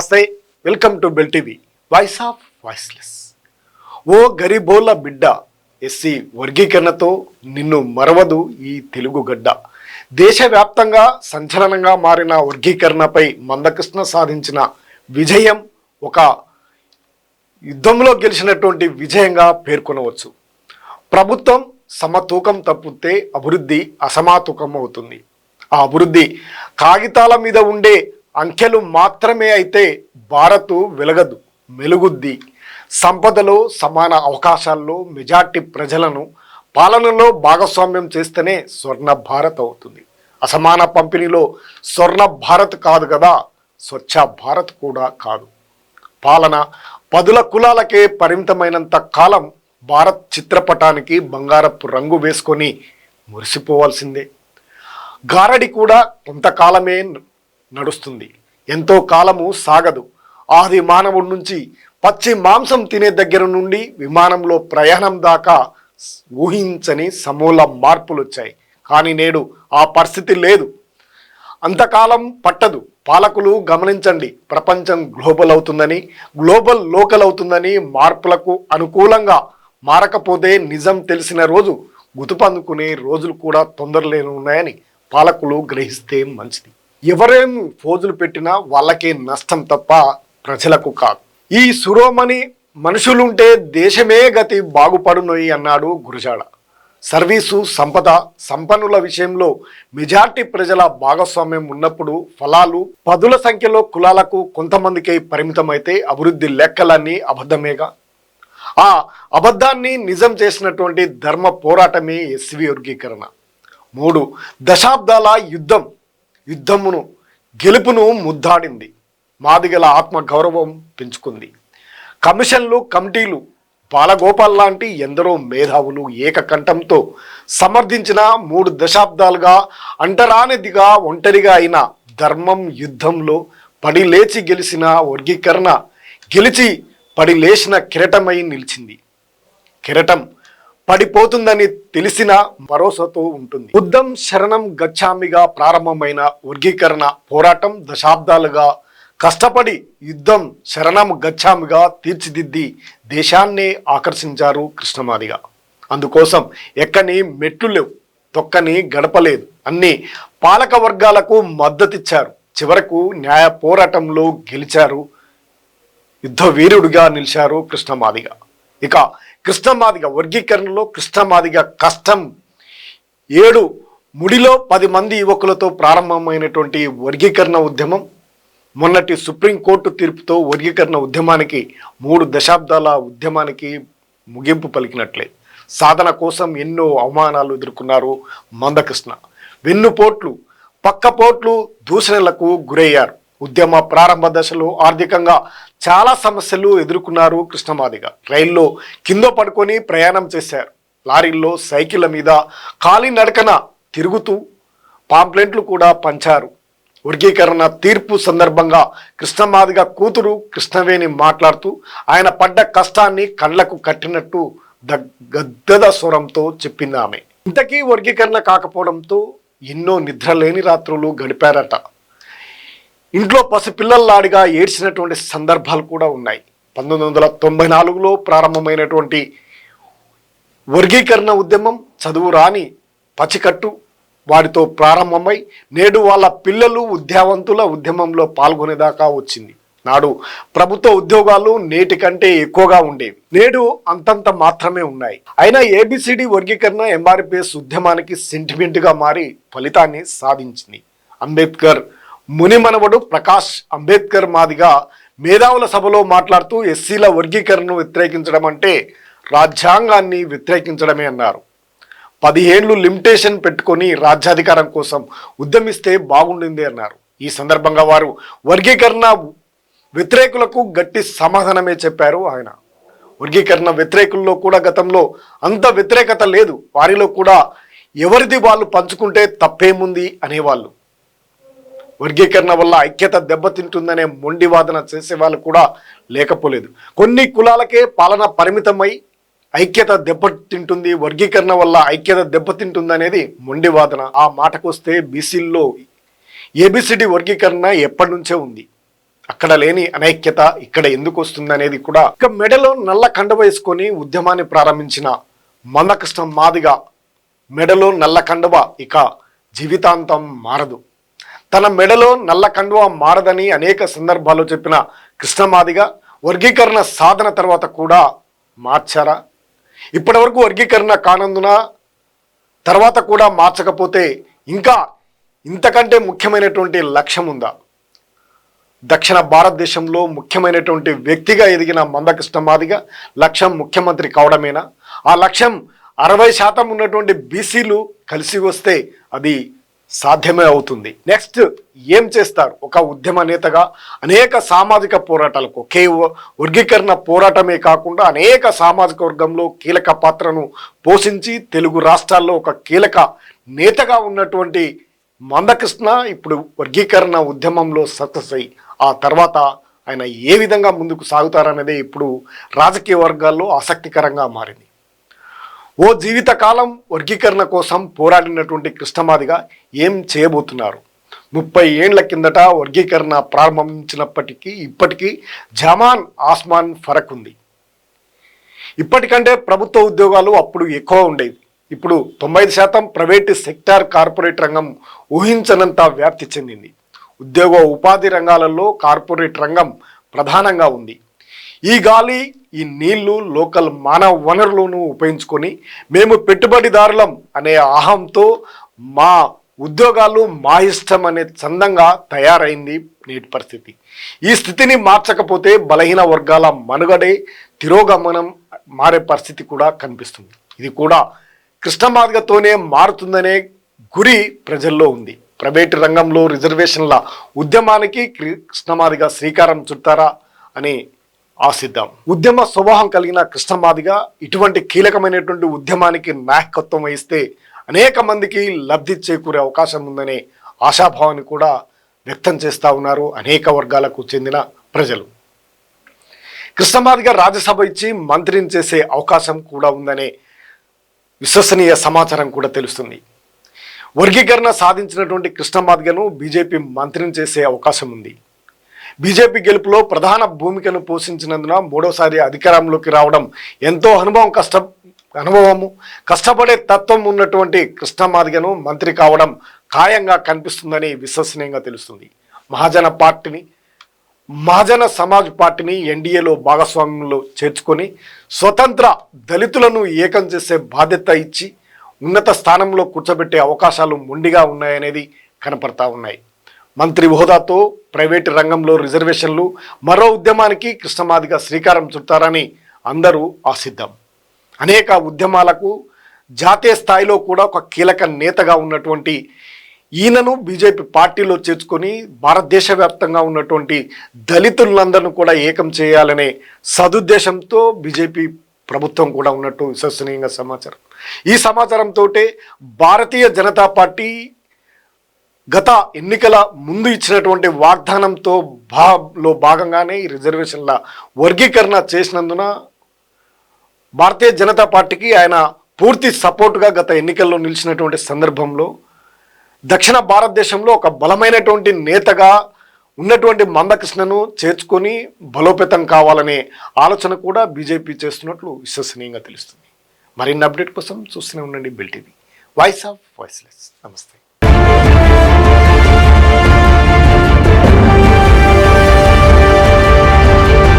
నమస్తే welcome to bell TV. Voice of voiceless ఓ గరీబోళ్ళ బిడ్డ ఎస్సీ వర్గీకరణతో నిన్ను మరవదు ఈ తెలుగు గడ్డ. దేశవ్యాప్తంగా సంచలనంగా మారిన వర్గీకరణపై మందకృష్ణ సాధించిన విజయం ఒక యుద్ధంలో గెలిచినటువంటి విజయంగా పేర్కొనవచ్చు. ప్రభుత్వం సమతూకం తప్పితే అభివృద్ధి అసమాతూకం అవుతుంది ఆ అభివృద్ధి కాగితాల మీద ఉండే అంకెలు మాత్రమే అయితే భారత్ వెలగదు మెలుగుద్ది. సంపదలో సమాన అవకాశాల్లో మెజార్టీ ప్రజలను పాలనలో భాగస్వామ్యం చేస్తేనే స్వర్ణ భారత్ అవుతుంది. అసమాన పంపిణీలో స్వర్ణ భారత్ కాదు కదా స్వచ్ఛ భారత్ కూడా కాదు. పాలన పదుల కులాలకే పరిమితమైనంత కాలం భారత్ చిత్రపటానికి బంగారపు రంగు వేసుకొని మురిసిపోవాల్సిందే. గారడి కూడా కొంతకాలమే నడుస్తుంది. ఎంతో కాలము సాగదు. ఆది మానవుడి నుంచి పచ్చి మాంసం తినే దగ్గర నుండి విమానంలో ప్రయాణం దాకా ఊహించని సమూల మార్పులు వచ్చాయి కానీ నేడు ఆ పరిస్థితి లేదు. అంతకాలం పట్టదు. పాలకులు గమనించండి. ప్రపంచం గ్లోబల్ అవుతుందని గ్లోబల్ లోకల్ అవుతుందని మార్పులకు అనుకూలంగా మారకపోతే నిజం తెలిసిన రోజు గుతుపందుకునే రోజులు కూడా తొందరలేని ఉన్నాయని పాలకులు గ్రహిస్తే మంచిది. ఎవరేం ఫోజులు పెట్టినా వాళ్ళకే నష్టం తప్ప ప్రజలకు కాదు. ఈ సురోమణి మనుషులుంటే దేశమే గతి బాగుపడునోయి అన్నాడు గురజాడ. సర్వీసు సంపద సంపన్నుల విషయంలో మెజార్టీ ప్రజల భాగస్వామ్యం ఉన్నప్పుడు ఫలాలు పదుల సంఖ్యలో కులాలకు కొంతమందికి పరిమితమైతే అభివృద్ధి లెక్కలన్నీ అబద్ధమేగా? ఆ అబద్ధాన్ని నిజం చేసినటువంటి ధర్మ పోరాటమే ఎస్వి వర్గీకరణ. మూడు దశాబ్దాల యుద్ధం యుద్ధమును గెలుపును ముద్దాడింది. మాదిగల ఆత్మ గౌరవం పెంచుకుంది. కమిషన్లు కమిటీలు బాలగోపాల్ లాంటి ఎందరో మేధావులు ఏకకంఠంతో సమర్థించిన మూడు దశాబ్దాలుగా అంటరానిదిగా ఒంటరిగా అయిన ధర్మం యుద్ధంలో పడి లేచి గెలిచిన వర్గీకరణ గెలిచి పడి లేచిన కిరటమై నిలిచింది. కిరటం పడిపోతుందని తెలిసిన భరోసాతో ఉంటుంది. బుద్ధం శరణం గచ్చామిగా ప్రారంభమైన వర్గీకరణ పోరాటం దశాబ్దాలుగా కష్టపడి యుద్ధం శరణం గచ్చామిగా తీర్చిదిద్ది దేశాన్నే ఆకర్షించారు కృష్ణమాదిగా. అందుకోసం ఎక్కని మెట్లు లేవు తొక్కని గడపలేదు అన్ని పాలక వర్గాలకు మద్దతిచ్చారు. చివరకు న్యాయ పోరాటంలో గెలిచారు యుద్ధ వీరుడిగా నిలిచారు కృష్ణమాదిగా. ఇక కృష్ణమాదిగ వర్గీకరణలో కృష్ణమాదిగ కష్టం. ఏడు ముడిలో పది మంది యువకులతో ప్రారంభమైనటువంటి వర్గీకరణ ఉద్యమం. మొన్నటి సుప్రీంకోర్టు తీర్పుతో వర్గీకరణ ఉద్యమానికి మూడు దశాబ్దాల ఉద్యమానికి ముగింపు పలికినట్లే. సాధన కోసం ఎన్నో అవమానాలు ఎదుర్కొన్నారు మందకృష్ణ. వెన్నుపోట్లు పక్కపోట్లు దూషణలకు గురయ్యారు. ఉద్యమ ప్రారంభ దశలో ఆర్థికంగా చాలా సమస్యలు ఎదుర్కొన్నారు కృష్ణమాదిగ. రైల్లో కింద పడుకొని ప్రయాణం చేశారు. లారీల్లో సైకిళ్ళ మీద కాలినడకన తిరుగుతూ పాంప్లెంట్లు కూడా పంచారు. వర్గీకరణ తీర్పు సందర్భంగా కృష్ణమాదిగ కూతురు కృష్ణవేణి మాట్లాడుతూ ఆయన పడ్డ కష్టాన్ని కళ్ళకు కట్టినట్టు ద- గద్దద స్వరంతో చెప్పింది ఆమె. ఇంతకీ వర్గీకరణ కాకపోవడంతో ఎన్నో నిద్రలేని రాత్రులు గడిపారట. ఇంట్లో పసిపిల్లల్లాడిగా ఏడ్చినటువంటి సందర్భాలు కూడా ఉన్నాయి. పంతొమ్మిది వందల తొంభై నాలుగులో ప్రారంభమైనటువంటి వర్గీకరణ ఉద్యమం చదువు రాని పచికట్టు వారితో ప్రారంభమై నేడు వాళ్ళ పిల్లలు ఉద్యావంతుల ఉద్యమంలో పాల్గొనేదాకా వచ్చింది. నాడు ప్రభుత్వ ఉద్యోగాలు నేటి కంటే ఎక్కువగా ఉండేవి. నేడు అంతంత మాత్రమే ఉన్నాయి. అయినా ఏబిసిడి వర్గీకరణ ఎంఆర్పిఎస్ ఉద్యమానికి సెంటిమెంట్గా మారి ఫలితాన్ని సాధించింది. అంబేద్కర్ మునిమనవడు ప్రకాష్ అంబేద్కర్ మాదిగా మేధావుల సభలో మాట్లాడుతూ ఎస్సీల వర్గీకరణను వ్యతిరేకించడం అంటే రాజ్యాంగాన్ని వ్యతిరేకించడమే అన్నారు. పదిహేండ్లు లిమిటేషన్ పెట్టుకొని రాజ్యాధికారం కోసం ఉద్యమిస్తే బాగుండింది అన్నారు. ఈ సందర్భంగా వారు వర్గీకరణ వ్యతిరేకులకు గట్టి సమాధానమే చెప్పారు ఆయన. వర్గీకరణ వ్యతిరేకుల్లో కూడా గతంలో అంత వ్యతిరేకత లేదు. వారిలో కూడా ఎవరిది వాళ్ళు పంచుకుంటే తప్పేముంది అనేవాళ్ళు. వర్గీకరణ వల్ల ఐక్యత దెబ్బతింటుందనే మొండి వాదన చేసే వాళ్ళు కూడా లేకపోలేదు. కొన్ని కులాలకే పాలన పరిమితమై ఐక్యత దెబ్బతింటుంది వర్గీకరణ వల్ల ఐక్యత దెబ్బతింటుంది అనేది మొండి వాదన. ఆ మాటకొస్తే బీసీల్లో ఏబిసిడి వర్గీకరణ ఎప్పటి నుంచే ఉంది. అక్కడ లేని అనైక్యత ఇక్కడ ఎందుకు వస్తుంది అనేది కూడా ఇక మెడలో నల్ల కండ వేసుకొని ఉద్యమాన్ని ప్రారంభించిన మందకృష్ణ మాదిగా మెడలో నల్ల కండవ ఇక జీవితాంతం మారదు. తన మెడలో నల్ల కండువ మారదని అనేక సందర్భాల్లో చెప్పిన కృష్ణమాదిగా వర్గీకరణ సాధన తర్వాత కూడా మార్చారా? ఇప్పటివరకు వర్గీకరణ కానందున తర్వాత కూడా మార్చకపోతే ఇంకా ఇంతకంటే ముఖ్యమైనటువంటి లక్ష్యం ఉందా? దక్షిణ భారతదేశంలో ముఖ్యమైనటువంటి వ్యక్తిగా ఎదిగిన మందకృష్ణ మాదిగ లక్ష్యం ముఖ్యమంత్రి కావడమేనా? ఆ లక్ష్యం అరవై శాతం ఉన్నటువంటి బీసీలు కలిసి వస్తే అది సాధ్యమే అవుతుంది. నెక్స్ట్ ఏం చేస్తారు? ఒక ఉద్యమ నేతగా అనేక సామాజిక పోరాటాలకు ఒకే వర్గీకరణ పోరాటమే కాకుండా అనేక సామాజిక వర్గంలో కీలక పాత్రను పోషించి తెలుగు రాష్ట్రాల్లో ఒక కీలక నేతగా ఉన్నటువంటి మందకృష్ణ ఇప్పుడు వర్గీకరణ ఉద్యమంలో సక్సెస్ అయ్యి ఆ తర్వాత ఆయన ఏ విధంగా ముందుకు సాగుతారనేదే ఇప్పుడు రాజకీయ వర్గాల్లో ఆసక్తికరంగా మారింది. ఓ జీవితకాలం వర్గీకరణ కోసం పోరాడినటువంటి కృష్ణమాదిగా ఏం చేయబోతున్నారు? ముప్పై ఏండ్ల కిందట వర్గీకరణ ప్రారంభించినప్పటికీ ఇప్పటికీ జమాన్ ఆస్మాన్ ఫరక్ ఉంది. ఇప్పటికంటే ప్రభుత్వ ఉద్యోగాలు అప్పుడు ఎక్కువ ఉండేవి. ఇప్పుడు తొంభై శాతం ప్రైవేటు సెక్టార్ కార్పొరేట్ రంగం ఊహించనంత వ్యాప్తి చెందింది. ఉద్యోగ ఉపాధి రంగాలలో కార్పొరేట్ రంగం ప్రధానంగా ఉంది. ఈ గాలి ఈ నీళ్ళు లోకల్ మానవ వనరులను ఉపయోగించుకొని మేము పెట్టుబడిదారులం అనే అహంతో మా ఉద్యోగాలు మా ఇష్టం అనే చందంగా తయారైంది నేటి పరిస్థితి. ఈ స్థితిని మార్చకపోతే బలహీన వర్గాల మనుగడే తిరోగమనం మారే పరిస్థితి కూడా కనిపిస్తుంది. ఇది కూడా కృష్ణమార్గతోనే మారుతుందనే గురి ప్రజల్లో ఉంది. ప్రైవేటు రంగంలో రిజర్వేషన్ల ఉద్యమానికి కృష్ణమాదిగా శ్రీకారం చుట్టారా అని ఆశిద్దాం. ఉద్యమ స్వభావం కలిగిన కృష్ణమాదిగా ఇటువంటి కీలకమైనటువంటి ఉద్యమానికి నాయకత్వం వహిస్తే అనేక మందికి లబ్ధి చేకూరే అవకాశం ఉందనే ఆశాభావాన్ని కూడా వ్యక్తం చేస్తూ ఉన్నారు అనేక వర్గాలకు చెందిన ప్రజలు. కృష్ణమాదిగా రాజ్యసభ ఇచ్చి మంత్రిని చేసే అవకాశం కూడా ఉందనే విశ్వసనీయ సమాచారం కూడా తెలుస్తుంది. వర్గీకరణ సాధించినటువంటి కృష్ణమాదిగను బీజేపీ మంత్రిని చేసే అవకాశం ఉంది. బీజేపీ గెలుపులో ప్రధాన భూమికను పోషించినందున మూడోసారి అధికారంలోకి రావడం ఎంతో అనుభవం కష్ట అనుభవము. కష్టపడే తత్వం ఉన్నటువంటి కృష్ణమాదిగను మంత్రి కావడం ఖాయంగా కనిపిస్తుందని విశ్వసనీయంగా తెలుస్తుంది. మహాజన పార్టీని మహాజన సమాజ్ పార్టీని ఎన్డీఏలో భాగస్వామ్యంలో చేర్చుకొని స్వతంత్ర దళితులను ఏకం చేసే బాధ్యత ఇచ్చి ఉన్నత స్థానంలో కూర్చోబెట్టే అవకాశాలు మొండిగా ఉన్నాయనేది కనపడతా ఉన్నాయి. మంత్రి హోదాతో ప్రైవేటు రంగంలో రిజర్వేషన్లు మరో ఉద్యమానికి కృష్ణమాదిగా శ్రీకారం చుడతారని అందరూ ఆశిద్దాం. అనేక ఉద్యమాలకు జాతీయ స్థాయిలో కూడా ఒక కీలక నేతగా ఉన్నటువంటి ఈయనను బీజేపీ పార్టీలో చేర్చుకొని భారతదేశ వ్యాప్తంగా ఉన్నటువంటి దళితులందరినీ కూడా ఏకం చేయాలనే సదుద్దేశంతో బీజేపీ ప్రభుత్వం కూడా ఉన్నట్టు విశ్వసనీయంగా సమాచారం. ఈ సమాచారంతో భారతీయ జనతా పార్టీ గత ఎన్నికల ముందు ఇచ్చినటువంటి వాగ్దానంతో భా లో భాగంగానే ఈ రిజర్వేషన్ల వర్గీకరణ చేసినందున భారతీయ జనతా పార్టీకి ఆయన పూర్తి సపోర్టుగా గత ఎన్నికల్లో నిలిచినటువంటి సందర్భంలో దక్షిణ భారతదేశంలో ఒక బలమైనటువంటి నేతగా ఉన్నటువంటి మందకృష్ణను చేర్చుకొని బలోపేతం కావాలనే ఆలోచన కూడా బీజేపీ చేస్తున్నట్లు విశ్వసనీయంగా తెలుస్తుంది. మరిన్ని అప్డేట్ కోసం చూస్తూనే ఉండండి బిల్టీవీ వాయిస్ ఆఫ్ వాయిస్లెస్. నమస్తే.